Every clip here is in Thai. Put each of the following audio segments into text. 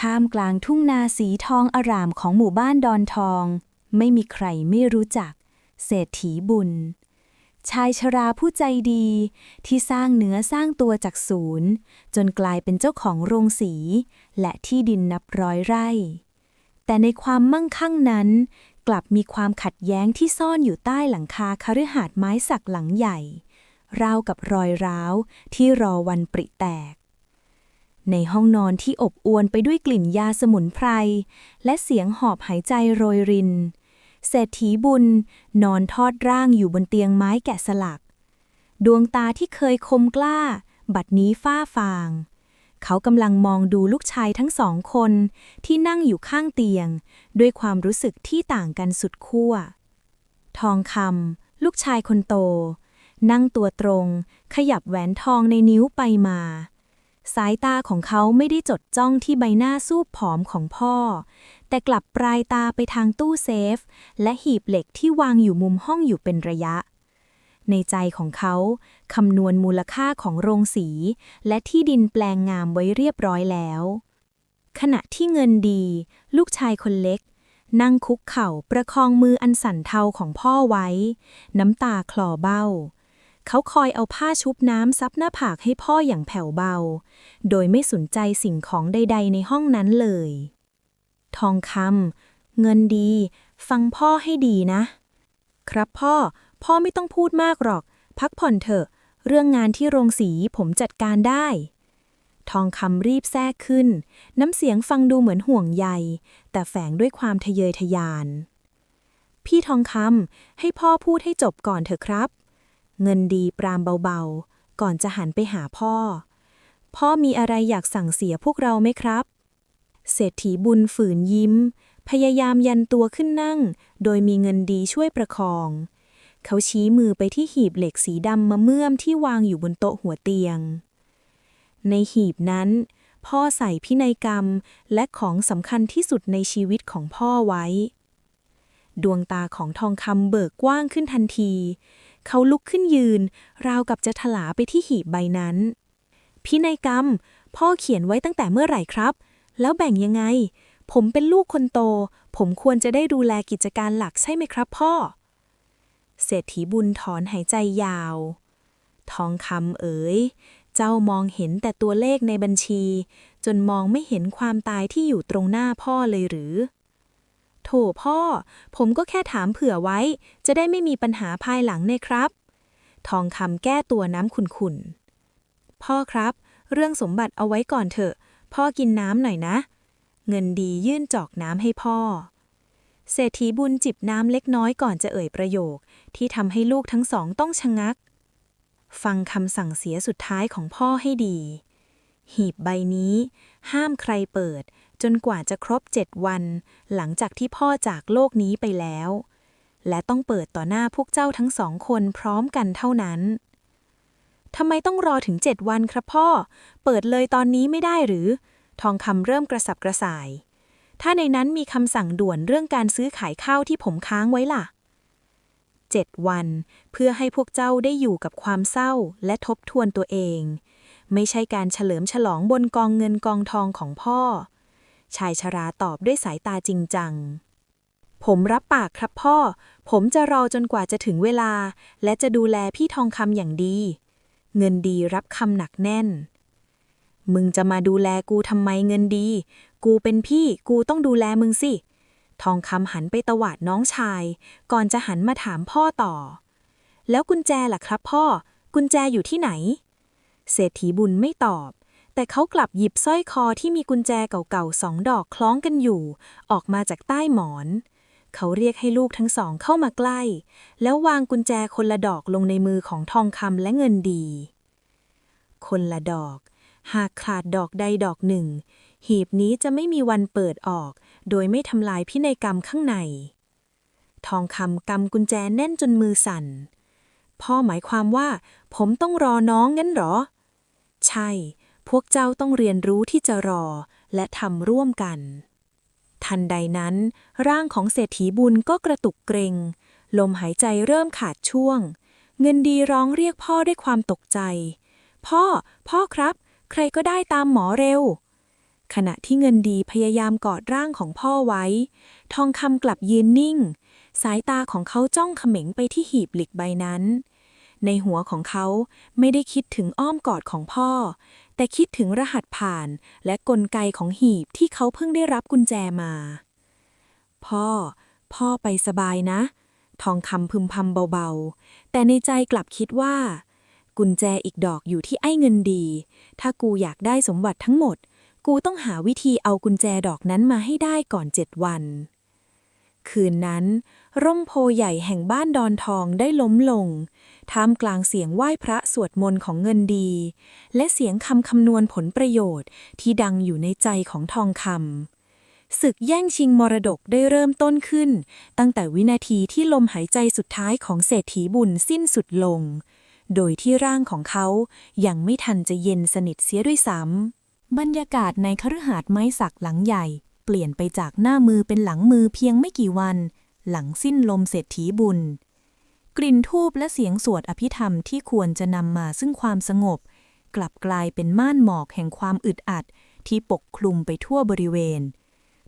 ท่ามกลางทุ่งนาสีทองอารามของหมู่บ้านดอนทอง ไม่มีใครไม่รู้จัก เศรษฐีบุญ ชายชราผู้ใจดี ที่สร้างเนื้อสร้างตัวจากศูนย์ จนกลายเป็นเจ้าของโรงสี และที่ดินนับร้อยไร่ แต่ในความมั่งคั่งนั้น กลับมีความขัดแย้งที่ซ่อนอยู่ใต้หลังคาคฤหาสน์ไม้สักหลังใหญ่ราวกับรอยร้าวที่รอวันปริแตก ในห้องนอนที่อบอวลไปด้วยกลิ่นยาสมุนไพร และเสียงหอบหายใจโรยริน เศรษฐีบุญนอนทอดร่างอยู่บนเตียงไม้แกะสลัก ดวงตาที่เคยคมกล้า บัดนี้ฝ้าฟาง เขากำลังมองดูลูกชายทั้งสองคนที่นั่งอยู่ข้างเตียง ด้วยความรู้สึกที่ต่างกันสุดขั้ว ทองคำลูกชายคนโต นั่งตัวตรง ขยับแหวนทองในนิ้วไปมา สายตาของเขาไม่ได้จดจ้องที่ใบหน้าสูบผอมของพ่อ แต่กลับปลายตาไปทางตู้เซฟ และหีบเหล็กที่วางอยู่มุมห้องอยู่เป็นระยะ ในใจของเขาคำนวณมูลค่าของโรงสี และที่ดินแปลงงามไว้เรียบร้อยแล้ว ขณะที่เงินดี ลูกชายคนเล็ก นั่งคุกเข่าประคองมืออันสั่นเทาของพ่อไว้ น้ำตาคลอเบ้า เขาคอยเอาผ้าชุบน้ำซับหน้าผากให้พ่ออย่างแผ่วเบา โดยไม่สนใจสิ่งของใด ๆ ในห้องนั้นเลย ทองคำเงินดี ฟังพ่อให้ดีนะ ครับพ่อ พ่อไม่ต้องพูดมากหรอก พักผ่อนเถอะ เรื่องงานที่โรงสีผมจัดการได้ ทองคำรีบแทรกขึ้น น้ำเสียงฟังดูเหมือนห่วงใย แต่แฝงด้วยความทะเยอทะยาน พี่ทองคำให้พ่อพูดให้จบก่อนเถอะครับ เงินดีปรามเบาๆ ก่อนจะหันไปหาพ่อ พ่อมีอะไรอยากสั่งเสียพวกเราไหมครับ เศรษฐีบุญฝืนยิ้ม พยายามยันตัวขึ้นนั่ง โดยมีเงินดีช่วยประคอง เขาชี้มือไปที่หีบเหล็กสีดำมะเมื่อมที่วางอยู่บนโต๊ะหัวเตียง ในหีบนั้น พ่อใส่พินัยกรรมและของสำคัญที่สุดในชีวิตของพ่อไว้ดวงตาของทองคำเบิกกว้างขึ้นทันที เขาลุกขึ้นยืน ราวกับจะถลาไปที่หีบใบนั้น พินัยกรรม พ่อเขียนไว้ตั้งแต่เมื่อไหร่ครับ แล้วแบ่งยังไง ผมเป็นลูกคนโต ผมควรจะได้ดูแลกิจการหลักใช่ไหมครับพ่อ เศรษฐีบุญถอนหายใจยาว ทองคำเอ๋ย เจ้ามองเห็นแต่ตัวเลขในบัญชี จนมองไม่เห็นความตายที่อยู่ตรงหน้าพ่อเลยหรือ โถพ่อ ผมก็แค่ถามเผื่อไว้ จะได้ไม่มีปัญหาภายหลังเนี่ยครับ ทองคำแก้ตัวน้ำขุ่นๆ พ่อครับ เรื่องสมบัติเอาไว้ก่อนเถอะ พ่อกินน้ำหน่อยนะ เงินดียื่นจอกน้ำให้พ่อ เศรษฐีบุญจิบน้ำเล็กน้อยก่อนจะเอ่ยประโยค ที่ทำให้ลูกทั้งสองต้องชะงัก ฟังคำสั่งเสียสุดท้ายของพ่อให้ดี หีบใบนี้ ห้ามใครเปิด จนกว่าจะครบเจ็ดวัน หลังจากที่พ่อจากโลกนี้ไปแล้ว และต้องเปิดต่อหน้าพวกเจ้าทั้งสองคนพร้อมกันเท่านั้นทำไมต้องรอถึงเจ็ดวันครับพ่อ เปิดเลยตอนนี้ไม่ได้หรือ ทองคำเริ่มกระสับกระส่าย ถ้าในนั้นมีคำสั่งด่วนเรื่องการซื้อขายข้าวที่ผมค้างไว้ล่ะเจ็ดวัน เพื่อให้พวกเจ้าได้อยู่กับความเศร้าและทบทวนตัวเอง ไม่ใช่การเฉลิมฉลองบนกองเงินกองทองของพ่อ ชายชราตอบด้วยสายตาจริงจัง ผมรับปากครับพ่อ ผมจะรอจนกว่าจะถึงเวลา และจะดูแลพี่ทองคำอย่างดี เงินดีรับคำหนักแน่น มึงจะมาดูแลกูทำไมเงินดี กูเป็นพี่กูต้องดูแลมึงสิ ทองคำหันไปตวาดน้องชาย ก่อนจะหันมาถามพ่อต่อ แล้วกุญแจล่ะครับพ่อ กุญแจอยู่ที่ไหน เศรษฐีบุญไม่ตอบ แต่เขากลับหยิบสร้อยคอที่มีกุญแจเก่าๆสองดอกคล้องกันอยู่ ออกมาจากใต้หมอน เขาเรียกให้ลูกทั้งสองเข้ามาใกล้ แล้ววางกุญแจคนละดอกลงในมือของทองคำและเงินดี คนละดอก หากขาดดอกใดดอกหนึ่ง หีบนี้จะไม่มีวันเปิดออก โดยไม่ทำลายพินัยกรรมข้างใน ทองคำกำกุญแจแน่นจนมือสั่น พ่อหมายความว่า ผมต้องรอน้องงั้นหรอ ใช่ พวกเจ้าต้องเรียนรู้ที่จะรอและทำร่วมกัน ทันใดนั้น ร่างของเศรษฐีบุญก็กระตุกเกรง ลมหายใจเริ่มขาดช่วง เงินดีร้องเรียกพ่อด้วยความตกใจ พ่อ พ่อครับ ใครก็ได้ตามหมอเร็ว ขณะที่เงินดีพยายามกอดร่างของพ่อไว้ ทองคำกลับยืนนิ่ง สายตาของเขาจ้องเขม็งไปที่หีบเหล็กใบนั้นในหัวของเขาไม่ได้คิดถึงอ้อมกอดของพ่อ แต่คิดถึงรหัสผ่านและกลไกของหีบที่เขาเพิ่งได้รับกุญแจมา พ่อ พ่อไปสบายนะ ทองคำพึมพำเบาๆ แต่ในใจกลับคิดว่า กุญแจอีกดอกอยู่ที่ไอ้เงินดี ถ้ากูอยากได้สมบัติทั้งหมด กูต้องหาวิธีเอากุญแจดอกนั้นมาให้ได้ก่อนเจ็ดวัน คืนนั้น ร่มโพใหญ่แห่งบ้านดอนทองได้ล้มลงท่ามกลางเสียงไหว้พระ สวดมนต์ของเงินดี และเสียงคำคำนวณผลประโยชน์ที่ดังอยู่ในใจของทองคำศึกแย่งชิงมรดกได้เริ่มต้นขึ้น ตั้งแต่วินาทีที่ลมหายใจสุดท้ายของเศรษฐีบุญสิ้นสุดลง โดยที่ร่างของเขายังไม่ทันจะเย็นสนิทเสียด้วยซ้ำบรรยากาศในคฤหาสน์ไม้สักหลังใหญ่ เปลี่ยนไปจากหน้ามือเป็นหลังมือเพียงไม่กี่วัน หลังสิ้นลมเศรษฐีบุญ กลิ่นทูบและเสียงสวดอภิธรรมที่ควรจะนำมาซึ่งความสงบ กลับกลายเป็นม่านหมอกแห่งความอึดอัด ที่ปกคลุมไปทั่วบริเวณ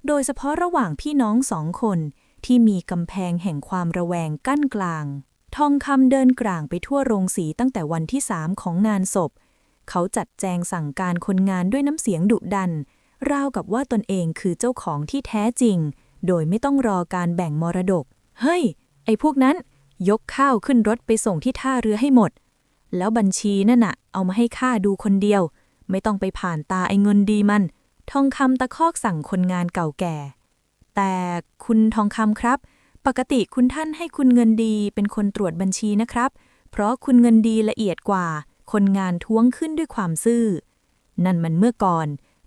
โดยเฉพาะระหว่างพี่น้องสองคนที่มีกำแพงแห่งความระแวงกั้นกลาง ทองคำเดินกลางไปทั่วโรงสีตั้งแต่วันที่สามของงานศพ เขาจัดแจงสั่งการคนงานด้วยน้ำเสียงดุดัน ราวกับว่าตนเองคือเจ้าของที่แท้จริง โดยไม่ต้องรอการแบ่งมรดก เฮ้ย ไอ้พวกนั้น ยกข้าวขึ้นรถไปส่งที่ท่าเรือให้หมด แล้วบัญชีนั่นน่ะ เอามาให้ข้าดูคนเดียว ไม่ต้องไปผ่านตาไอ้เงินดีมัน ทองคำตะคอกสั่งคนงานเก่าแก่ แต่คุณทองคำครับ ปกติคุณท่านให้คุณเงินดีเป็นคนตรวจบัญชีนะครับ เพราะคุณเงินดีละเอียดกว่า คนงานท้วงขึ้นด้วยความซื่อ นั่นมันเมื่อก่อน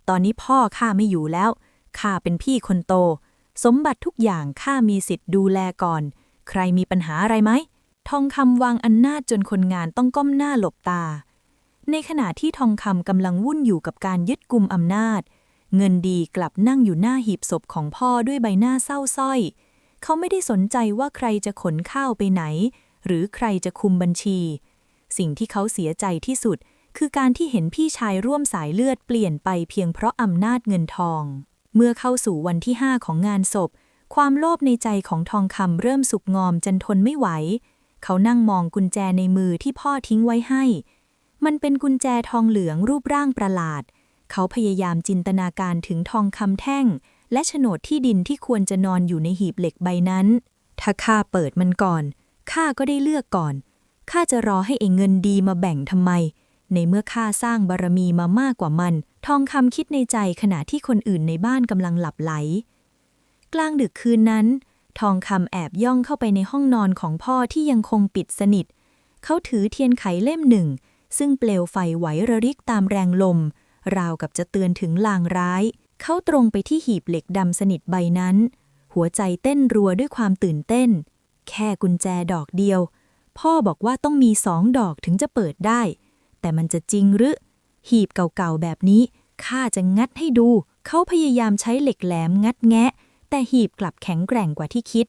ตอนนี้พ่อข้าไม่อยู่แล้วข้าเป็นพี่คนโต สมบัติทุกอย่างข้ามีสิทธิ์ดูแลก่อน ใครมีปัญหาอะไรไหม ทองคำวางอำนาจจนคนงานต้องก้มหน้าหลบตา ในขณะที่ทองคำกำลังวุ่นอยู่กับการยึดกุมอำนาจ เงินดีกลับนั่งอยู่หน้าหีบศพของพ่อด้วยใบหน้าเศร้าสร้อย เขาไม่ได้สนใจว่าใครจะขนข้าวไปไหน หรือใครจะคุมบัญชี สิ่งที่เขาเสียใจที่สุด คือการที่เห็นพี่ชายร่วมสายเลือดเปลี่ยนไปเพียงเพราะอำนาจเงินทอง เมื่อเข้าสู่วันที่5ของงานศพ ความโลภในใจของทองคำเริ่มสุกงอมจนทนไม่ไหว เขานั่งมองกุญแจในมือที่พ่อทิ้งไว้ให้ มันเป็นกุญแจทองเหลืองรูปร่างประหลาด เขาพยายามจินตนาการถึงทองคำแท่ง และโฉนดที่ดินที่ควรจะนอนอยู่ในหีบเหล็กใบนั้น ถ้าข้าเปิดมันก่อน ข้าก็ได้เลือกก่อน ข้าจะรอให้เองเงินดีมาแบ่งทำไม ในเมื่อข้าสร้างบารมีมามากกว่ามัน ทองคำคิดในใจขณะที่คนอื่นในบ้านกำลังหลับไหล กลางดึกคืนนั้น ทองคำแอบย่องเข้าไปในห้องนอนของพ่อที่ยังคงปิดสนิท เขาถือเทียนไขเล่มหนึ่ง ซึ่งเปลวไฟไหวระริกตามแรงลม ราวกับจะเตือนถึงลางร้าย เขาตรงไปที่หีบเหล็กดำสนิทใบนั้น หัวใจเต้นรัวด้วยความตื่นเต้น แค่กุญแจดอกเดียว พ่อบอกว่าต้องมีสองดอกถึงจะเปิดได้ แต่มันจะจริงหรือ หีบเก่าๆแบบนี้ข้าจะงัดให้ดู เขาพยายามใช้เหล็กแหลมงัดแงะ แต่หีบกลับแข็งแกร่งกว่าที่คิด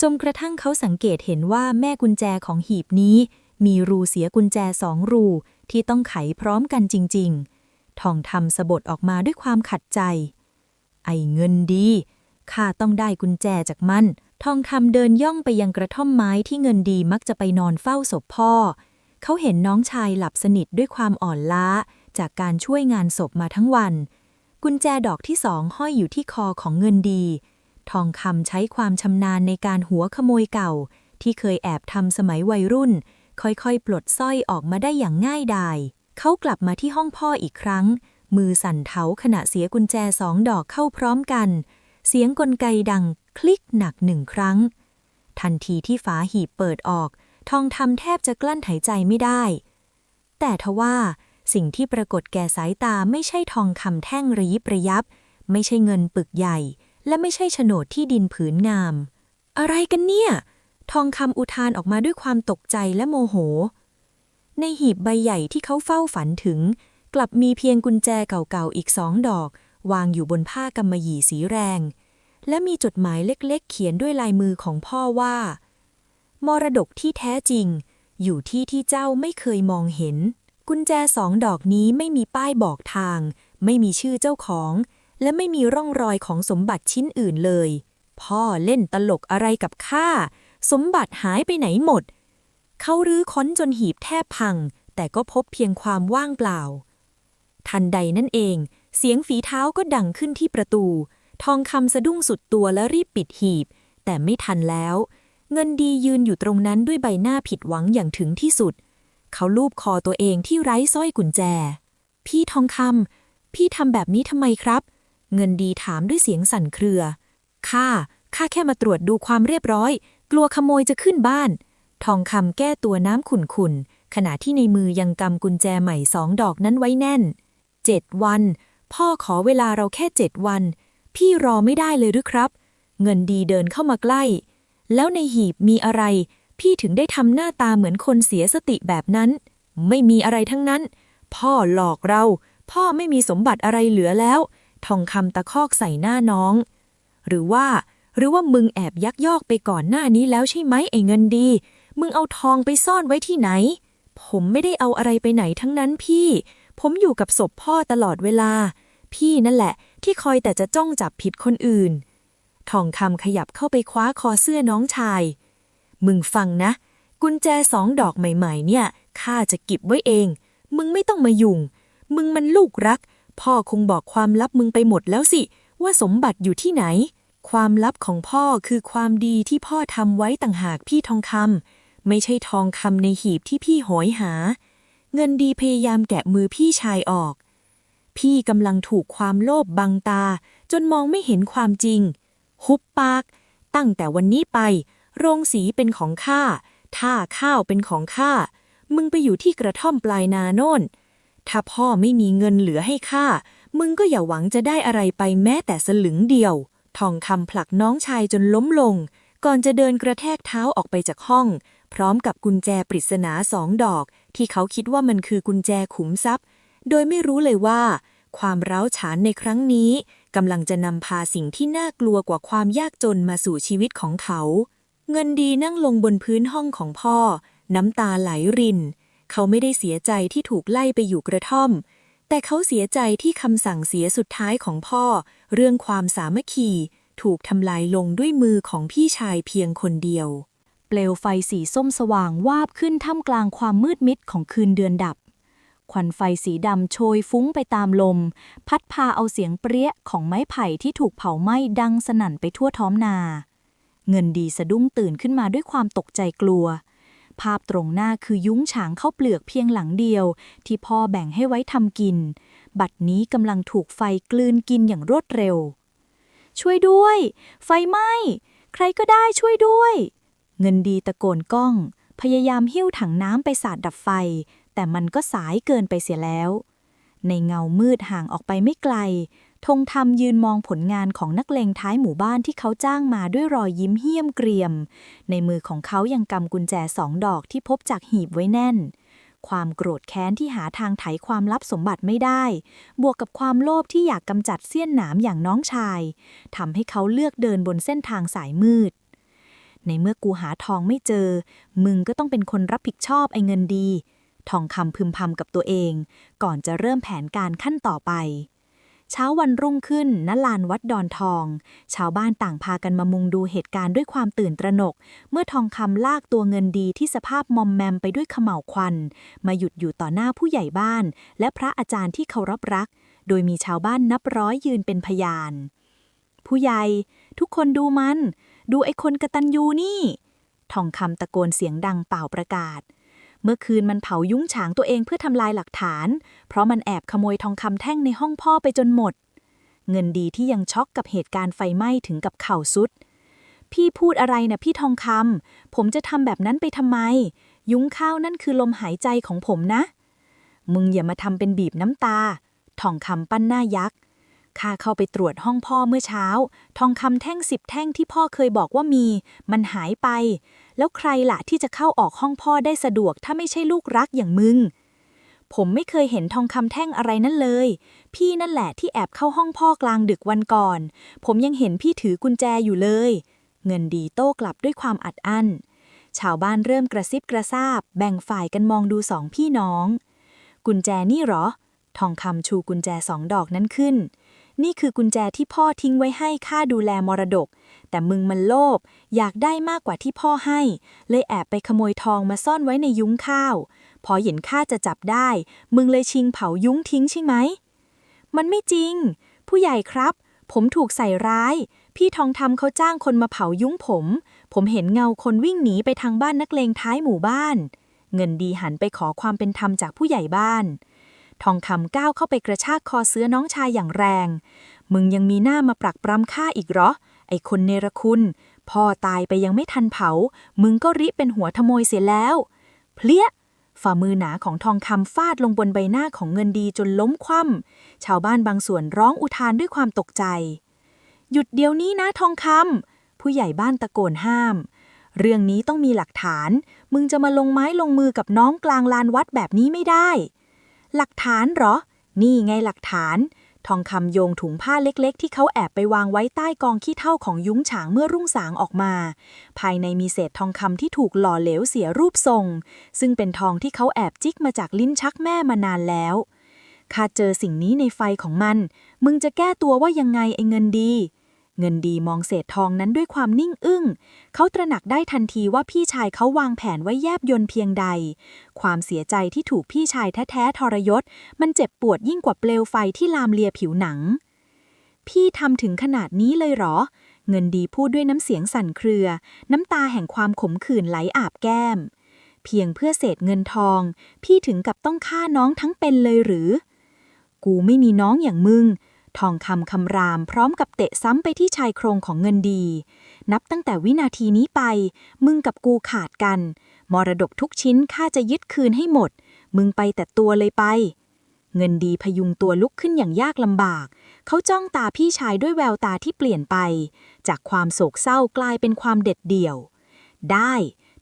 จนกระทั่งเขาสังเกตเห็นว่าแม่กุญแจของหีบนี้ มีรูเสียกุญแจสองรูที่ต้องไขพร้อมกันจริง ๆ ทองทำสะบดออกมาด้วยความขัดใจ ไอ้เงินดี ข้าต้องได้กุญแจจากมัน ทองคำเดินย่องไปยังกระท่อมไม้ที่เงินดีมักจะไปนอนเฝ้าศพพ่อ เขาเห็นน้องชายหลับสนิทด้วยความอ่อนล้า จากการช่วยงานศพมาทั้งวัน กุญแจดอกที่สองห้อยอยู่ที่คอของเงินดี ทองคำใช้ความชำนาญในการหัวขโมยเก่า ที่เคยแอบทำสมัยวัยรุ่น ค่อยๆ ปลดสร้อยออกมาได้อย่างง่ายดาย เขากลับมาที่ห้องพ่ออีกครั้ง มือสั่นเทาขณะเสียกุญแจสองดอกเข้าพร้อมกัน เสียงกลไกดังคลิกหนักหนึ่งครั้ง ทันทีที่ฝาหีบเปิดออก ทองทำแทบจะกลั้นหายใจไม่ได้ แต่ทว่าสิ่งที่ปรากฏแก่สายตาไม่ใช่ทองคำแท่งระยิบระยับ ไม่ใช่เงินปึกใหญ่ และไม่ใช่โฉนดที่ดินผืนงาม อะไรกันเนี่ย ทองคำอุทานออกมาด้วยความตกใจและโมโห ในหีบใบใหญ่ที่เขาเฝ้าฝันถึง กลับมีเพียงกุญแจเก่าๆอีกสองดอก วางอยู่บนผ้ากำมะหยี่สีแรง และมีจดหมายเล็กๆ เขียนด้วยลายมือของพ่อว่า มรดกที่แท้จริง อยู่ที่ที่เจ้าไม่เคยมองเห็น กุญแจสองดอกนี้ไม่มีป้ายบอกทาง ไม่มีชื่อเจ้าของ และไม่มีร่องรอยของสมบัติชิ้นอื่นเลย พ่อเล่นตลกอะไรกับข้า สมบัติหายไปไหนหมด เขารื้อค้นจนหีบแทบพัง แต่ก็พบเพียงความว่างเปล่า ทันใดนั่นเอง เสียงฝีเท้าก็ดังขึ้นที่ประตู ทองคำสะดุ้งสุดตัวและรีบปิดหีบ แต่ไม่ทันแล้ว เงินดียืนอยู่ตรงนั้นด้วยใบหน้าผิดหวังอย่างถึงที่สุด เขาลูบคอตัวเองที่ไร้สร้อยกุญแจ พี่ทองคำพี่ทำแบบนี้ทำไมครับ เงินดีถามด้วยเสียงสั่นเครือ ข้า ข้าแค่มาตรวจดูความเรียบร้อย กลัวขโมยจะขึ้นบ้าน ทองคำแก้ตัวน้ำขุ่นๆ ขณะที่ในมือยังกำกุญแจใหม่สองดอกนั้นไว้แน่น เจ็ดวัน พ่อขอเวลาเราแค่เจ็ดวัน พี่รอไม่ได้เลยหรือครับ เงินดีเดินเข้ามาใกล้ แล้วในหีบมีอะไร พี่ถึงได้ทำหน้าตาเหมือนคนเสียสติแบบนั้น ไม่มีอะไรทั้งนั้น พ่อหลอกเรา พ่อไม่มีสมบัติอะไรเหลือแล้ว ทองคำตะคอกใส่หน้าน้อง หรือว่า หรือว่ามึงแอบยักยอกไปก่อนหน้านี้แล้วใช่ไหมไอ้เงินดี มึงเอาทองไปซ่อนไว้ที่ไหน ผมไม่ได้เอาอะไรไปไหนทั้งนั้นพี่ ผมอยู่กับศพพ่อตลอดเวลา พี่นั่นแหละ ที่คอยแต่จะจ้องจับผิดคนอื่น ทองคำขยับเข้าไปคว้าคอเสื้อน้องชาย มึงฟังนะ กุญแจสองดอกใหม่ ๆ เนี่ยข้าจะเก็บไว้เอง มึงไม่ต้องมายุ่ง มึงมันลูกรัก พ่อคงบอกความลับมึงไปหมดแล้วสิ ว่าสมบัติอยู่ที่ไหน ความลับของพ่อคือความดีที่พ่อทำไว้ต่างหากพี่ทองคำไม่ใช่ทองคำในหีบที่พี่โหยหา เงินดีพยายามแกะมือพี่ชายออก พี่กำลังถูกความโลภบังตา จนมองไม่เห็นความจริง หุบปาก ตั้งแต่วันนี้ไป โรงสีเป็นของข้าท่าข้าวเป็นของข้ามึงไปอยู่ที่กระท่อมปลายนาโน่น ถ้าพ่อไม่มีเงินเหลือให้ข้า มึงก็อย่าหวังจะได้อะไรไปแม้แต่สลึงเดียว ทองคำผลักน้องชายจนล้มลง ก่อนจะเดินกระแทกเท้าออกไปจากห้อง พร้อมกับกุญแจปริศนาสองดอก ที่เขาคิดว่ามันคือกุญแจขุมทรัพย์ โดยไม่รู้เลยว่า ความร้าวฉานในครั้งนี้กำลังจะนำพาสิ่งที่น่ากลัวกว่าความยากจนมาสู่ชีวิตของเขา เงินดีนั่งลงบนพื้นห้องของพ่อ น้ำตาไหลริน เขาไม่ได้เสียใจที่ถูกไล่ไปอยู่กระท่อม แต่เขาเสียใจที่คำสั่งเสียสุดท้ายของพ่อ เรื่องความสามัคคี ถูกทำลายลงด้วยมือของพี่ชายเพียงคนเดียว เปลวไฟสีส้มสว่างวาบขึ้นท่ามกลางความมืดมิดของคืนเดือนดับควันไฟสีดำโชยฟุ้งไปตามลม พัดพาเอาเสียงเปรี้ยของไม้ไผ่ที่ถูกเผาไหม้ดังสนั่นไปทั่วท้องนา เงินดีสะดุ้งตื่นขึ้นมาด้วยความตกใจกลัว ภาพตรงหน้าคือยุ้งฉางเข้าเปลือกเพียงหลังเดียว ที่พ่อแบ่งให้ไว้ทำกิน บัดนี้กำลังถูกไฟกลืนกินอย่างรวดเร็ว ช่วยด้วย ไฟไหม้ใครก็ได้ช่วยด้วย เงินดีตะโกนก้อง พยายามหิ้วถังน้ำไปสาดดับไฟ แต่มันก็สายเกินไปเสียแล้ว ในเงามืดห่างออกไปไม่ไกล ธงธรรมยืนมองผลงานของนักเลงท้ายหมู่บ้านที่เขาจ้างมาด้วยรอยยิ้มเหี้ยมเกรียม ในมือของเขายังกำกุญแจสองดอกที่พบจากหีบไว้แน่น ความโกรธแค้นที่หาทางไถความลับสมบัติไม่ได้ บวกกับความโลภที่อยากกำจัดเสี้ยนหนามอย่างน้องชายทำให้เขาเลือกเดินบนเส้นทางสายมืด ในเมื่อกูหาทองไม่เจอ มึงก็ต้องเป็นคนรับผิดชอบไอ้เงินดี ทองคำพึมพำกับตัวเอง ก่อนจะเริ่มแผนการขั้นต่อไป เช้าวันรุ่งขึ้นณลานวัดดอนทอง ชาวบ้านต่างพากันมามุงดูเหตุการณ์ด้วยความตื่นตระหนก เมื่อทองคำลากตัวเงินดีที่สภาพมอมแมมไปด้วยขม่าวควัน มาหยุดอยู่ต่อหน้าผู้ใหญ่บ้าน และพระอาจารย์ที่เคารพรัก โดยมีชาวบ้านนับร้อยยืนเป็นพยาน ผู้ใหญ่ ทุกคนดูมัน ดูไอ้คนกระตันยูนี่ ทองคำตะโกนเสียงดังเป่าประกาศ เมื่อคืนมันเผายุ้งฉางตัวเองเพื่อทำลายหลักฐาน เพราะมันแอบขโมยทองคำแท่งในห้องพ่อไปจนหมด เงินดีที่ยังช็อกกับเหตุการณ์ไฟไหม้ถึงกับเข่าสุด พี่พูดอะไรนะพี่ทองคำผมจะทำแบบนั้นไปทำไม ยุ้งข้าวนั่นคือลมหายใจของผมนะ มึงอย่ามาทำเป็นบีบน้ำตา ทองคำปั้นหน้ายักษ์ข้าเข้าไปตรวจห้องพ่อเมื่อเช้า ทองคำแท่งสิบแท่งที่พ่อเคยบอกว่ามี มันหายไป แล้วใครล่ะที่จะเข้าออกห้องพ่อได้สะดวกถ้าไม่ใช่ลูกรักอย่างมึง ผมไม่เคยเห็นทองคำแท่งอะไรนั่นเลย พี่นั่นแหละที่แอบเข้าห้องพ่อกลางดึกวันก่อน ผมยังเห็นพี่ถือกุญแจอยู่เลย เงินดีโต้กลับด้วยความอัดอั้น ชาวบ้านเริ่มกระซิบกระซาบ แบ่งฝ่ายกันมองดูสองพี่น้อง กุญแจนี่หรอ ทองคำชูกุญแจสองดอกนั้นขึ้น นี่คือกุญแจที่พ่อทิ้งไว้ให้ข้าดูแลมรดก แต่มึงมันโลภอยากได้มากกว่าที่พ่อให้ เลยแอบไปขโมยทองมาซ่อนไว้ในยุ้งข้าว พอเห็นข้าจะจับได้ มึงเลยชิงเผายุ้งทิ้งใช่ไหม มันไม่จริง ผู้ใหญ่ครับ ผมถูกใส่ร้าย พี่ทองทำเขาจ้างคนมาเผายุ้งผม ผมเห็นเงาคนวิ่งหนีไปทางบ้านนักเลงท้ายหมู่บ้าน เงินดีหันไปขอความเป็นธรรมจากผู้ใหญ่บ้าน ทองคำก้าวเข้าไปกระชากคอเสื้อน้องชายอย่างแรง มึงยังมีหน้ามาปรักปรำข้าอีกเหรอ ไอ้คนเนรคุณ พ่อตายไปยังไม่ทันเผา มึงก็ริเป็นหัวขโมยเสียแล้ว เพลี้ยฝ่ามือหนาของทองคำฟาดลงบนใบหน้าของเงินดีจนล้มคว่ำชาวบ้านบางส่วนร้องอุทานด้วยความตกใจ หยุดเดี๋ยวนี้นะทองคำผู้ใหญ่บ้านตะโกนห้าม เรื่องนี้ต้องมีหลักฐาน มึงจะมาลงไม้ลงมือกับน้องกลางลานวัดแบบนี้ไม่ได้ หลักฐานเหรอ นี่ไงหลักฐาน ทองคำโยงถุงผ้าเล็กๆ ที่เขาแอบไปวางไว้ใต้กองขี้เท่าของยุ้งฉางเมื่อรุ่งสางออกมา ภายในมีเศษทองคำที่ถูกหล่อเหลวเสียรูปทรง ซึ่งเป็นทองที่เขาแอบจิกมาจากลิ้นชักแม่มานานแล้วข้าเจอสิ่งนี้ในไฟของมัน มึงจะแก้ตัวว่ายังไงไอ้เงินดี เงินดีมองเศษทองนั้นด้วยความนิ่งอึ้ง เขาตระหนักได้ทันทีว่าพี่ชายเขาวางแผนไว้แยบยนเพียงใด ความเสียใจที่ถูกพี่ชายแท้ๆทรยศ มันเจ็บปวดยิ่งกว่าเปลวไฟที่ลามเลียผิวหนัง พี่ทำถึงขนาดนี้เลยเหรอ เงินดีพูดด้วยน้ำเสียงสั่นเครือ น้ำตาแห่งความขมขื่นไหลอาบแก้ม เพียงเพื่อเศษเงินทอง พี่ถึงกับต้องฆ่าน้องทั้งเป็นเลยหรือ กูไม่มีน้องอย่างมึง ทองคำคำรามพร้อมกับเตะซ้ำไปที่ชายโครงของเงินดี นับตั้งแต่วินาทีนี้ไป มึงกับกูขาดกัน มรดกทุกชิ้นข้าจะยึดคืนให้หมด มึงไปแต่ตัวเลยไป เงินดีพยุงตัวลุกขึ้นอย่างยากลำบาก เขาจ้องตาพี่ชายด้วยแววตาที่เปลี่ยนไป จากความโศกเศร้ากลายเป็นความเด็ดเดี่ยว ได้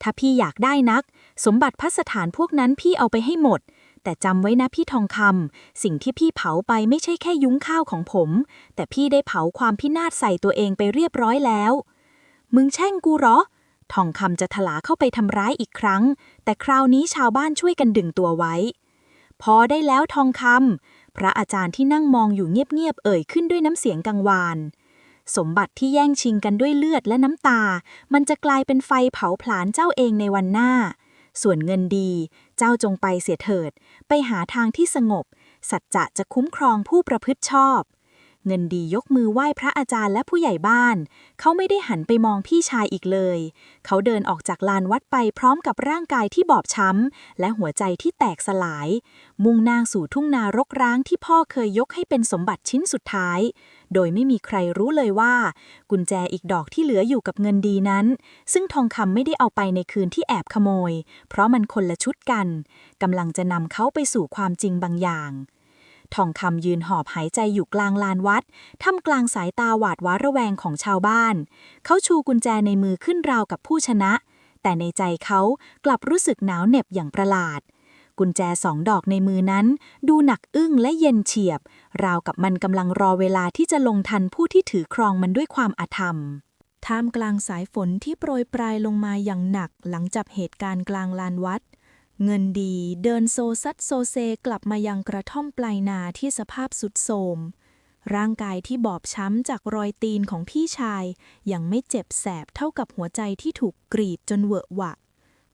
ถ้าพี่อยากได้นัก สมบัติพัสถานพวกนั้นพี่เอาไปให้หมด แต่จำไว้นะพี่ทองคำสิ่งที่พี่เผาไปไม่ใช่แค่ยุ้งข้าวของผม แต่พี่ได้เผาความพินาศใส่ตัวเองไปเรียบร้อยแล้ว มึงแช่งกูเหรอ ทองคำจะถลาเข้าไปทำร้ายอีกครั้ง แต่คราวนี้ชาวบ้านช่วยกันดึงตัวไว้ พอได้แล้วทองคำพระอาจารย์ที่นั่งมองอยู่เงียบๆเอ่ยขึ้นด้วยน้ำเสียงกังวานสมบัติที่แย่งชิงกันด้วยเลือดและน้ำตา มันจะกลายเป็นไฟเผาผลาญเจ้าเองในวันหน้า ส่วนเงินดี เจ้าจงไปเสียเถิด ไปหาทางที่สงบ สัจจะจะคุ้มครองผู้ประพฤติชอบ เงินดียกมือไหว้พระอาจารย์และผู้ใหญ่บ้าน เขาไม่ได้หันไปมองพี่ชายอีกเลย เขาเดินออกจากลานวัดไปพร้อมกับร่างกายที่บอบช้ำ และหัวใจที่แตกสลาย มุ่งหน้าสู่ทุ่งนารกร้างที่พ่อเคยยกให้เป็นสมบัติชิ้นสุดท้าย โดยไม่มีใครรู้เลยว่า กุญแจอีกดอกที่เหลืออยู่กับเงินดีนั้น ซึ่งทองคำไม่ได้เอาไปในคืนที่แอบขโมย เพราะมันคนละชุดกันกำลังจะนำเขาไปสู่ความจริงบางอย่างทองคำยืนหอบหายใจอยู่กลางลานวัดท่ามกลางสายตาหวาดหวาระแวงของชาวบ้าน เขาชูกุญแจในมือขึ้นราวกับผู้ชนะ แต่ในใจเขากลับรู้สึกหนาวเหน็บอย่างประหลาด กุญแจสองดอกในมือนั้น ดูหนักอึ้งและเย็นเฉียบ ราวกับมันกำลังรอเวลาที่จะลงทันผู้ที่ถือครองมันด้วยความอาธรรม ท่ามกลางสายฝนที่โปรยปลายลงมาอย่างหนักหลังจากเหตุการณ์กลางลานวัด เงินดีเดินโซซัดโซเซกลับมายังกระท่อมปลายนาที่สภาพสุดโทรมร่างกายที่บอบช้ำจากรอยตีนของพี่ชาย ยังไม่เจ็บแสบเท่ากับหัวใจที่ถูกกรีดจนเวอะหวะ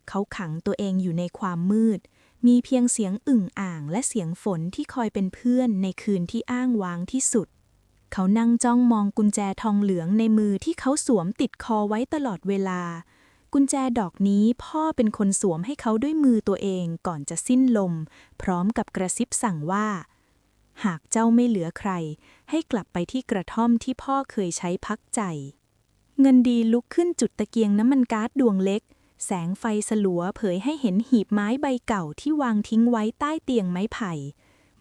เขาขังตัวเองอยู่ในความมืด มีเพียงเสียงอึ่งอ่างและเสียงฝนที่คอยเป็นเพื่อนในคืนที่อ้างว้างที่สุด เขานั่งจ้องมองกุญแจทองเหลืองในมือที่เขาสวมติดคอไว้ตลอดเวลา กุญแจดอกนี้พ่อเป็นคนสวมให้เขาด้วยมือตัวเองก่อนจะสิ้นลม พร้อมกับกระซิบสั่งว่า หากเจ้าไม่เหลือใคร ให้กลับไปที่กระท่อมที่พ่อเคยใช้พักใจ เงินดีลุกขึ้นจุดตะเกียงน้ำมันก๊าซดวงเล็ก แสงไฟสลัวเผยให้เห็นหีบไม้ใบเก่าที่วางทิ้งไว้ใต้เตียงไม้ไผ่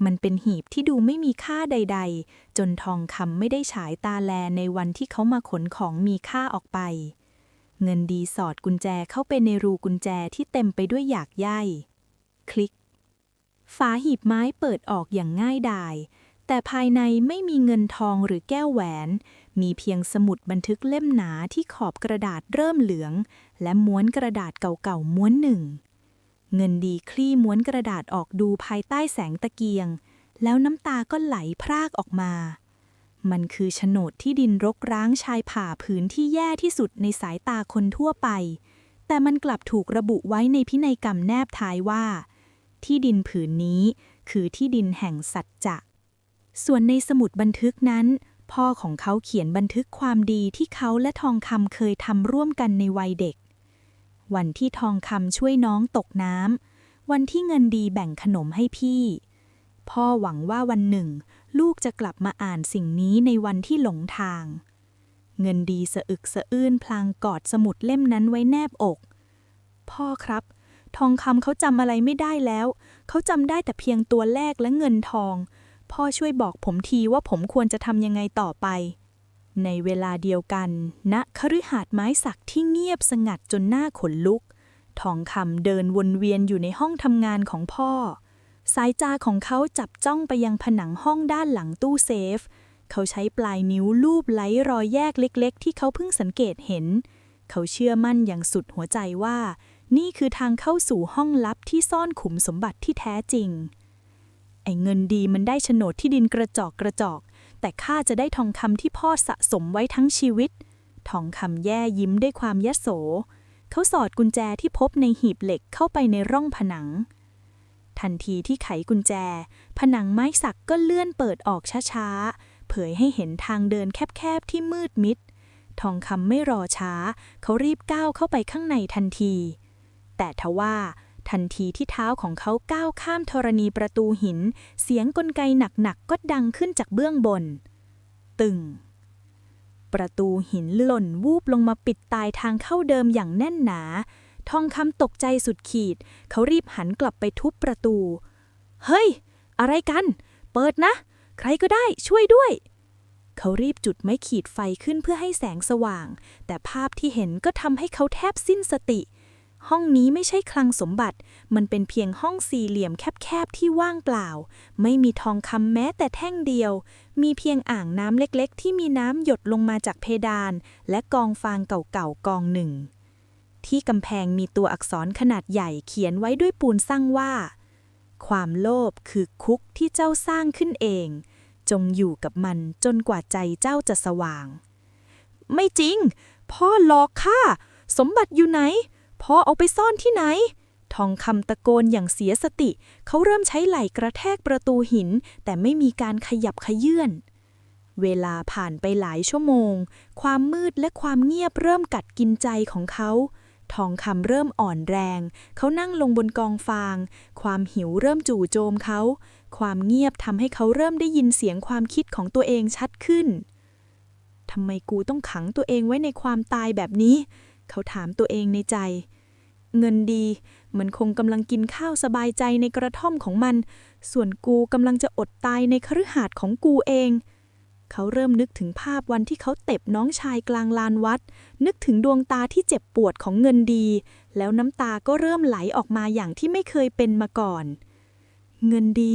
มันเป็นหีบที่ดูไม่มีค่าใด ๆ จนทองคำไม่ได้ฉายตาแลในวันที่เขามาขนของมีค่าออกไป เงินดีสอดกุญแจเข้าไปในรูกุญแจที่เต็มไปด้วยหยากใยคลิก ฝาหีบไม้เปิดออกอย่างง่ายดาย แต่ภายในไม่มีเงินทองหรือแก้วแหวน มีเพียงสมุดบันทึกเล่มหนาที่ขอบกระดาษเริ่มเหลือง และม้วนกระดาษเก่าๆม้วนหนึ่ง เงินดีคลี่ม้วนกระดาษออกดูภายใต้แสงตะเกียง แล้วน้ำตาก็ไหลพรากออกมา มันคือโฉนดที่ดินรกร้างชายป่าผืนที่แย่ที่สุดในสายตาคนทั่วไป แต่มันกลับถูกระบุไว้ในพินัยกรรมแนบท้ายว่า ที่ดินผืนนี้คือที่ดินแห่งสัจจะส่วนในสมุดบันทึกนั้น พ่อของเขาเขียนบันทึกความดีที่เขาและทองคำเคยทำร่วมกันในวัยเด็ก วันที่ทองคำช่วยน้องตกน้ำ วันที่เงินดีแบ่งขนมให้พี่ พ่อหวังว่าวันหนึ่ง ลูกจะกลับมาอ่านสิ่งนี้ในวันที่หลงทาง เงินดีสะอึกสะอื้นพลางกอดสมุดเล่มนั้นไว้แนบอก พ่อครับ ทองคำเขาจำอะไรไม่ได้แล้ว เขาจำได้แต่เพียงตัวแรกและเงินทอง พ่อช่วยบอกผมทีว่าผมควรจะทำยังไงต่อไป ในเวลาเดียวกันณคฤหาสน์ไม้สักที่เงียบสงัดจนหน้าขนลุก ทองคำเดินวนเวียนอยู่ในห้องทำงานของพ่อ สายตาของเขาจับจ้องไปยังผนังห้องด้านหลังตู้เซฟ เขาใช้ปลายนิ้วลูบไล้รอยแยกเล็ก ๆ ที่เขาเพิ่งสังเกตเห็น เขาเชื่อมั่นอย่างสุดหัวใจว่า นี่คือทางเข้าสู่ห้องลับที่ซ่อนขุมสมบัติที่แท้จริง ไอ้เงินดีมันได้โฉนดที่ดินกระจอกกระจอก แต่ข้าจะได้ทองคำที่พ่อสะสมไว้ทั้งชีวิต ทองคำแย่ยิ้มด้วยความยโส เขาสอดกุญแจที่พบในหีบเหล็กเข้าไปในร่องผนัง ทันทีที่ไขกุญแจ ผนังไม้สักก็เลื่อนเปิดออกช้าๆ เผยให้เห็นทางเดินแคบๆที่มืดมิด ทองคำไม่รอช้า เขารีบก้าวเข้าไปข้างในทันที แต่ทว่า ทันทีที่เท้าของเขาก้าวข้ามธรณีประตูหิน เสียงกลไกหนักๆก็ดังขึ้นจากเบื้องบน ตึง ประตูหินหล่นวูบลงมาปิดตายทางเข้าเดิมอย่างแน่นหนา ทองคำตกใจสุดขีด เขารีบหันกลับไปทุบประตู เฮ้ย อะไรกัน เปิดนะ ใครก็ได้ช่วยด้วยเขารีบจุดไม้ขีดไฟขึ้นเพื่อให้แสงสว่าง แต่ภาพที่เห็นก็ทำให้เขาแทบสิ้นสติ ห้องนี้ไม่ใช่คลังสมบัติ มันเป็นเพียงห้องสี่เหลี่ยมแคบๆที่ว่างเปล่า ไม่มีทองคำแม้แต่แท่งเดียว มีเพียงอ่างน้ำเล็กๆ ที่มีน้ำหยดลงมาจากเพดาน และกองฟางเก่าๆกองหนึ่ง ที่กำแพงมีตัวอักษรขนาดใหญ่เขียนไว้ด้วยปูนสร้างว่า ความโลภคือคุกที่เจ้าสร้างขึ้นเอง จงอยู่กับมันจนกว่าใจเจ้าจะสว่าง ไม่จริง พ่อหลอกข้าสมบัติอยู่ไหน พอเอาไปซ่อนที่ไหน ทองคำตะโกนอย่างเสียสติ เขาเริ่มใช้ไหล่กระแทกประตูหิน แต่ไม่มีการขยับขยื่นเวลาผ่านไปหลายชั่วโมง ความมืดและความเงียบเริ่มกัดกินใจของเขา ทองคำเริ่มอ่อนแรง เขานั่งลงบนกองฟาง ความหิวเริ่มจู่โจมเขา ความเงียบทำให้เขาเริ่มได้ยินเสียงความคิดของตัวเองชัดขึ้น ทำไมกูต้องขังตัวเองไว้ในความตายแบบนี้ เขาถามตัวเองในใจ เงินดี มันคงกำลังกินข้าวสบายใจในกระท่อมของมัน ส่วนกูกำลังจะอดตายในคฤหาสน์ของกูเอง เขาเริ่มนึกถึงภาพวันที่เขาเต็บน้องชายกลางลานวัด นึกถึงดวงตาที่เจ็บปวดของเงินดี แล้วน้ำตาก็เริ่มไหลออกมาอย่างที่ไม่เคยเป็นมาก่อน เงินดี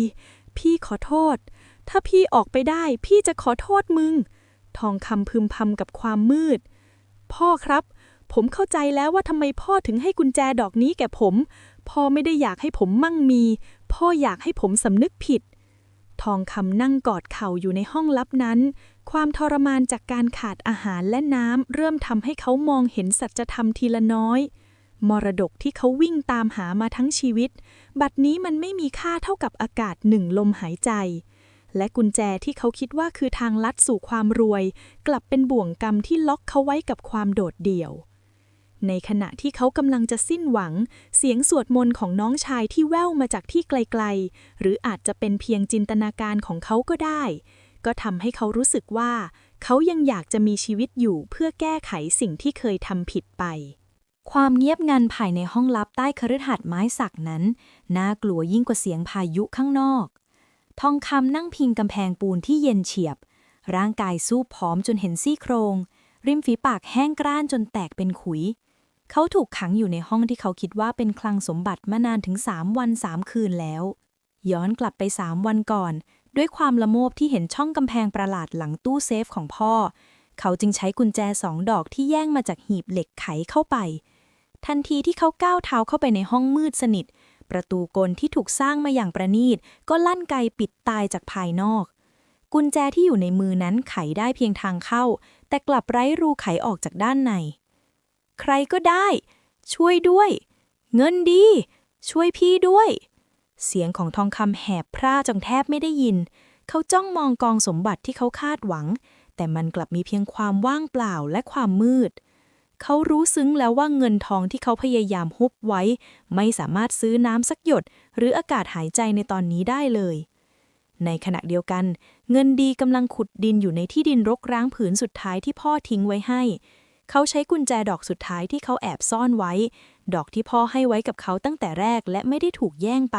พี่ขอโทษ ถ้าพี่ออกไปได้พี่จะขอโทษมึงทองคำพึมพำกับความมืด พ่อครับ ผมเข้าใจแล้วว่าทำไมพ่อถึงให้กุญแจดอกนี้แก่ผม พ่อไม่ได้อยากให้ผมมั่งมี พ่ออยากให้ผมสำนึกผิด ทองคำนั่งกอดเข่าอยู่ในห้องลับนั้น ความทรมานจากการขาดอาหารและน้ำเริ่มทำให้เขามองเห็นสัจธรรมทีละน้อย มรดกที่เขาวิ่งตามหามาทั้งชีวิต บัดนี้มันไม่มีค่าเท่ากับอากาศหนึ่งลมหายใจและกุญแจที่เขาคิดว่าคือทางลัดสู่ความรวย กลับเป็นบ่วงกรรมที่ล็อกเขาไว้กับความโดดเดี่ยว ในขณะที่เขากำลังจะสิ้นหวัง เสียงสวดมนต์ของน้องชายที่แว่วมาจากที่ไกลๆ หรืออาจจะเป็นเพียงจินตนาการของเขาก็ได้ ก็ทำให้เขารู้สึกว่า เขายังอยากจะมีชีวิตอยู่เพื่อแก้ไขสิ่งที่เคยทำผิดไป ความเงียบงันภายในห้องลับใต้คฤหาสน์ไม้สักนั้น น่ากลัวยิ่งกว่าเสียงพายุข้างนอก ทองคำนั่งพิงกำแพงปูนที่เย็นเฉียบ ร่างกายสู้ผอมจนเห็นซี่โครงริมฝีปากแห้งกร้านจนแตกเป็นขุย เขาถูกขังอยู่ในห้องที่เขาคิดว่าเป็นคลังสมบัติมานานถึงสามวันสามคืนแล้ว ย้อนกลับไปสามวันก่อน ด้วยความละโมบที่เห็นช่องกำแพงประหลาดหลังตู้เซฟของพ่อ เขาจึงใช้กุญแจสองดอกที่แย่งมาจากหีบเหล็กไขเข้าไป ทันทีที่เขาก้าวเท้าเข้าไปในห้องมืดสนิท ประตูกลที่ถูกสร้างมาอย่างประณีต ก็ลั่นไกปิดตายจากภายนอก กุญแจที่อยู่ในมือนั้นไขได้เพียงทางเข้า แต่กลับไร้รูไขออกจากด้านใน ใครก็ได้ ช่วยด้วย เงินดี ช่วยพี่ด้วย เสียงของทองคำแหบพร่าจนแทบไม่ได้ยิน เขาจ้องมองกองสมบัติที่เขาคาดหวัง แต่มันกลับมีเพียงความว่างเปล่าและความมืด เขารู้ซึ้งแล้วว่าเงินทองที่เขาพยายามฮุบไว้ ไม่สามารถซื้อน้ำสักหยด หรืออากาศหายใจในตอนนี้ได้เลยในขณะเดียวกัน เงินดีกำลังขุดดินอยู่ในที่ดินรกร้างผืนสุดท้ายที่พ่อทิ้งไว้ให้ เขาใช้กุญแจดอกสุดท้ายที่เขาแอบซ่อนไว้ ดอกที่พ่อให้ไว้กับเขาตั้งแต่แรกและไม่ได้ถูกแย่งไป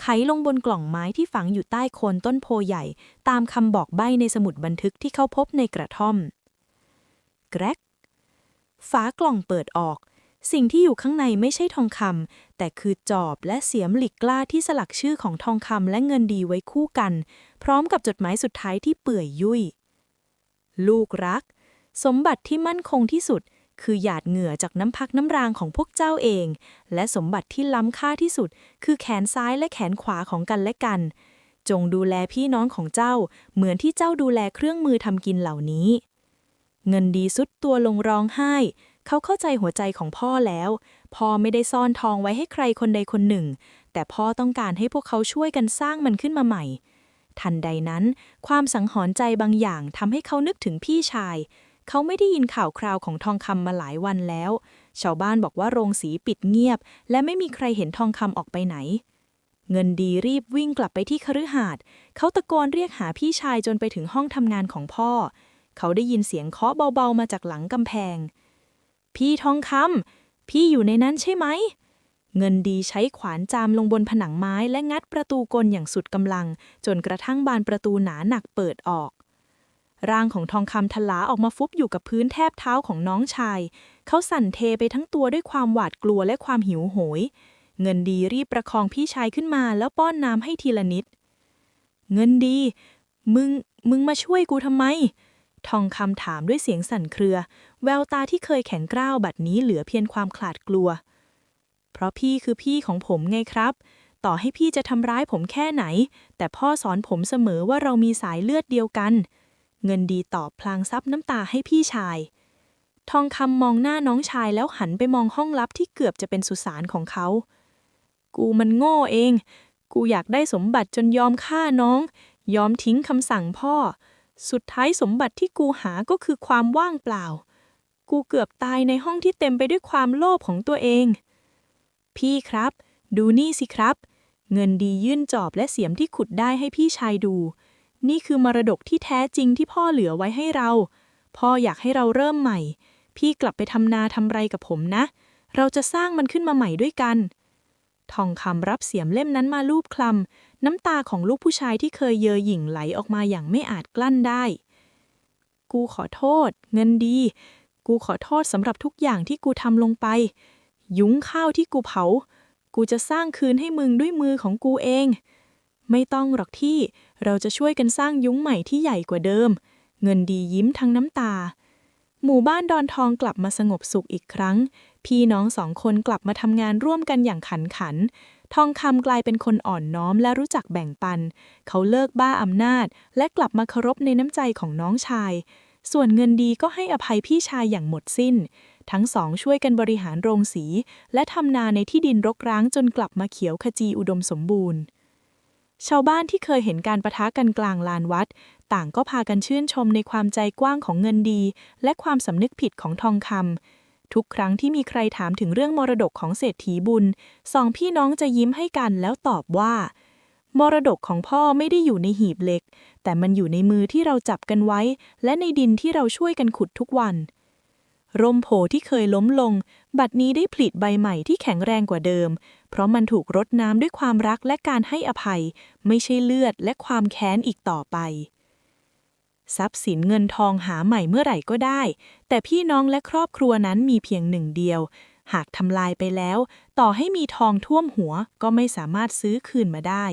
ไขลงบนกล่องไม้ที่ฝังอยู่ใต้โคนต้นโพใหญ่ ตามคำบอกใบ้ในสมุดบันทึกที่เขาพบในกระท่อม แกรกฝากล่องเปิดออก สิ่งที่อยู่ข้างในไม่ใช่ทองคำแต่คือจอบและเสียมหลิกกล้าที่สลักชื่อของทองคำและเงินดีไว้คู่กัน พร้อมกับจดหมายสุดท้ายที่เปื่อยยุ่ยลูกรัก สมบัติที่มั่นคงที่สุด คือหยาดเหงื่อจากน้ำพักน้ำรางของพวกเจ้าเอง และสมบัติที่ล้ำค่าที่สุด คือแขนซ้ายและแขนขวาของกันและกัน จงดูแลพี่น้องของเจ้า เหมือนที่เจ้าดูแลเครื่องมือทำกินเหล่านี้ เงินดีสุดตัวลงร้องไห้ เขาเข้าใจหัวใจของพ่อแล้ว พ่อไม่ได้ซ่อนทองไว้ให้ใครคนใดคนหนึ่ง แต่พ่อต้องการให้พวกเขาช่วยกันสร้างมันขึ้นมาใหม่ทันใดนั้น ความสังหรณ์ใจบางอย่างทำให้เขานึกถึงพี่ชาย เขาไม่ได้ยินข่าวคราวของทองคำมาหลายวันแล้ว ชาวบ้านบอกว่าโรงสีปิดเงียบ และไม่มีใครเห็นทองคำออกไปไหน เงินดีรีบวิ่งกลับไปที่คฤหาสน์เขาตะโกนเรียกหาพี่ชายจนไปถึงห้องทำงานของพ่อ เขาได้ยินเสียงเคาะเบาๆมาจากหลังกำแพง พี่ทองคำพี่อยู่ในนั้นใช่ไหมเงินดีใช้ขวานจามลงบนผนังไม้และงัดประตูกลอย่างสุดกำลัง จนกระทั่งบานประตูหนาหนักเปิดออก ร่างของทองคำทลาออกมาฟุบอยู่กับพื้นแทบเท้าของน้องชาย เขาสั่นเทไปทั้งตัวด้วยความหวาดกลัวและความหิวโหย เงินดีรีบประคองพี่ชายขึ้นมาแล้วป้อนน้ำให้ทีละนิด เงินดี มึง มึงมาช่วยกูทำไม ทองคำถามด้วยเสียงสั่นเครือ แววตาที่เคยแข็งกร้าวบัดนี้เหลือเพียงความขลาดกลัว เพราะพี่คือพี่ของผมไงครับต่อให้พี่จะทำร้ายผมแค่ไหน แต่พ่อสอนผมเสมอว่าเรามีสายเลือดเดียวกัน เงินดีตอบพลางซับน้ำตาให้พี่ชาย ทองคำมองหน้าน้องชายแล้วหันไปมองห้องลับที่เกือบจะเป็นสุสานของเขา กูมันโง่เอง กูอยากได้สมบัติจนยอมฆ่าน้อง ยอมทิ้งคำสั่งพ่อ สุดท้ายสมบัติที่กูหาก็คือความว่างเปล่า กูเกือบตายในห้องที่เต็มไปด้วยความโลภของตัวเอง พี่ครับ ดูนี่สิครับ เงินดียื่นจอบและเสียมที่ขุดได้ให้พี่ชายดู นี่คือมรดกที่แท้จริงที่พ่อเหลือไว้ให้เรา พ่ออยากให้เราเริ่มใหม่ พี่กลับไปทำนาทำไรกับผมนะ เราจะสร้างมันขึ้นมาใหม่ด้วยกัน ทองคำรับเสียมเล่มนั้นมาลูบคลำน้ำตาของลูกผู้ชายที่เคยเยอหยิ่งไหลออกมาอย่างไม่อาจกลั้นได้ กูขอโทษ เงินดี กูขอโทษสำหรับทุกอย่างที่กูทำลงไป ยุ้งข้าวที่กูเผา กูจะสร้างคืนให้มึงด้วยมือของกูเอง ไม่ต้องหรอกที่ เราจะช่วยกันสร้างยุ้งใหม่ที่ใหญ่กว่าเดิม เงินดียิ้มทั้งน้ำตา หมู่บ้านดอนทองกลับมาสงบสุขอีกครั้ง พี่น้องสองคนกลับมาทำงานร่วมกันอย่างขันขัน ทองคำกลายเป็นคนอ่อนน้อมและรู้จักแบ่งปัน เขาเลิกบ้าอำนาจ และกลับมาเคารพในน้ำใจของน้องชาย ส่วนเงินดีก็ให้อภัยพี่ชายอย่างหมดสิ้นทั้งสองช่วยกันบริหารโรงสี และทำนาในที่ดินรกร้างจนกลับมาเขียวขจีอุดมสมบูรณ์ ชาวบ้านที่เคยเห็นการประทะกันกลางลานวัด ต่างก็พากันชื่นชมในความใจกว้างของเงินดี และความสำนึกผิดของทองคำทุกครั้งที่มีใครถามถึงเรื่องมรดกของเศรษฐีบุญสองพี่น้องจะยิ้มให้กันแล้วตอบว่า มรดกของพ่อไม่ได้อยู่ในหีบเหล็ก แต่มันอยู่ในมือที่เราจับกันไว้ และในดินที่เราช่วยกันขุดทุกวัน ร่มโพที่เคยล้มลง บัดนี้ได้ผลิใบใหม่ที่แข็งแรงกว่าเดิม เพราะมันถูกรดน้ำด้วยความรักและการให้อภัย ไม่ใช่เลือดและความแค้นอีกต่อไป ทรัพย์สินเงินทองหาใหม่เมื่อไหร่ก็ได้ แต่พี่น้องและครอบครัวนั้นมีเพียงหนึ่งเดียว หากทำลายไปแล้ว ต่อให้มีทองท่วมหัวก็ไม่สามารถซื้อคืนมาได้